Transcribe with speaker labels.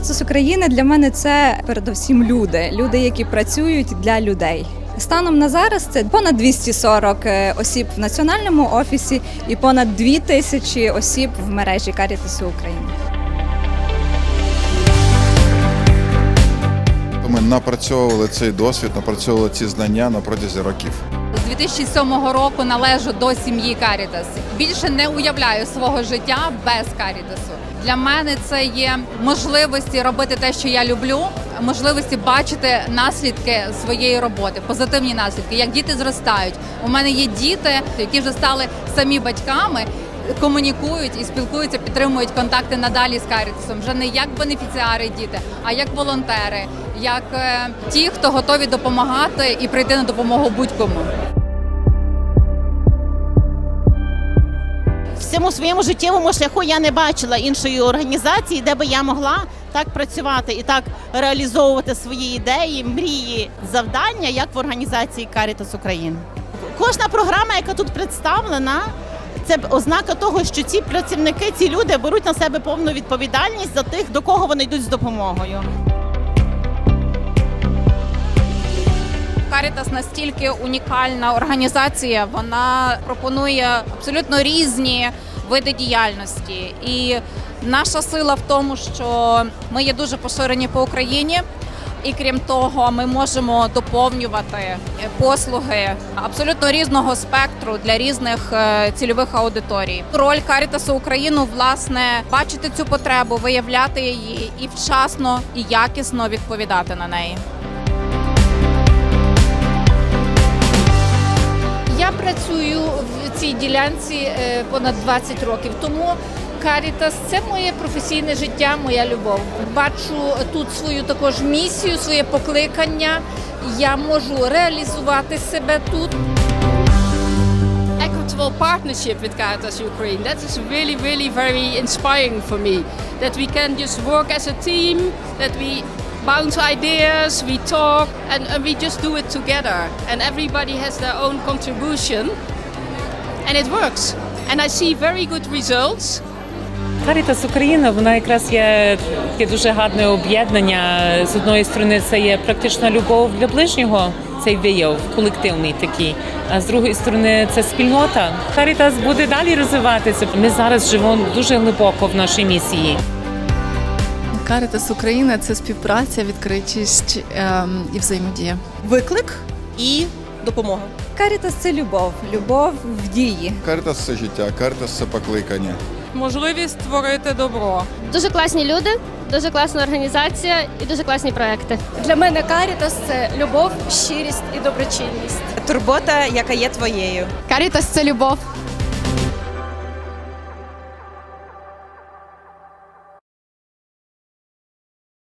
Speaker 1: Карітус України для мене це передусім люди, люди, які працюють для людей. Станом на зараз це понад 240 е, осіб в національному офісі і понад 2 тисячі осіб в мережі Карітусу України.
Speaker 2: Ми напрацьовували цей досвід, напрацьовували ці знання на протязі років.
Speaker 3: З 2007 року належу до сім'ї Карітас. Більше не уявляю свого життя без Карітасу. Для мене це є можливості робити те, що я люблю, можливості бачити наслідки своєї роботи, позитивні наслідки, як діти зростають. У мене є діти, які вже стали самі батьками. Комунікують і спілкуються, підтримують контакти надалі з Карітасом. Вже не як бенефіціари діти, а як волонтери, як е, ті, хто готові допомагати і прийти на допомогу будь-кому.
Speaker 4: Цьому своєму життєвому шляху я не бачила іншої організації, де би я могла так працювати і так реалізовувати свої ідеї, мрії, завдання, як в організації Caritas України. Кожна програма, яка тут представлена, це ознака того, що ці працівники, ці люди беруть на себе повну відповідальність за тих, до кого вони йдуть з допомогою.
Speaker 5: Карітас настільки унікальна організація. Вона пропонує абсолютно різні види діяльності. І наша сила в тому, що ми є дуже поширені по Україні. І крім того, ми можемо доповнювати послуги абсолютно різного спектру для різних е, цільових аудиторій. Роль Карітасу Україну власне бачити цю потребу, виявляти її і вчасно і якісно відповідати на неї.
Speaker 6: Цій ділянці е, понад 20 років, тому Карітас це моє професійне життя, моя любов. Бачу тут свою також місію, своє покликання. Я можу реалізувати себе тут.
Speaker 7: equitable partnership with Caritas Ukraine. That is really, really very inspiring for me. That we can just work as a team, that we bounce ideas, we talk, and, and we just do it together. And everybody has their own contribution, and it works. And I see very good results.
Speaker 8: Карітас Україна вона якраз є таке дуже гарне об'єднання. З одної сторони, це є практична любов для ближнього, цей вияв колективний такий. А з другої сторони, це спільнота. Карітас буде далі розвиватися. Ми зараз живемо дуже глибоко в нашій місії.
Speaker 9: Каритас Україна це співпраця, відкритість ем, і взаємодія.
Speaker 10: виклик і допомога.
Speaker 1: Карітас це любов, любов в дії.
Speaker 2: Карітас це життя, карітас це покликання.
Speaker 7: Можливість створити добро.
Speaker 6: Дуже класні люди, дуже класна організація і дуже класні проекти.
Speaker 1: Для мене Карітас це любов, щирість і доброчинність.
Speaker 10: Турбота, яка є твоєю.
Speaker 6: Карітас це любов.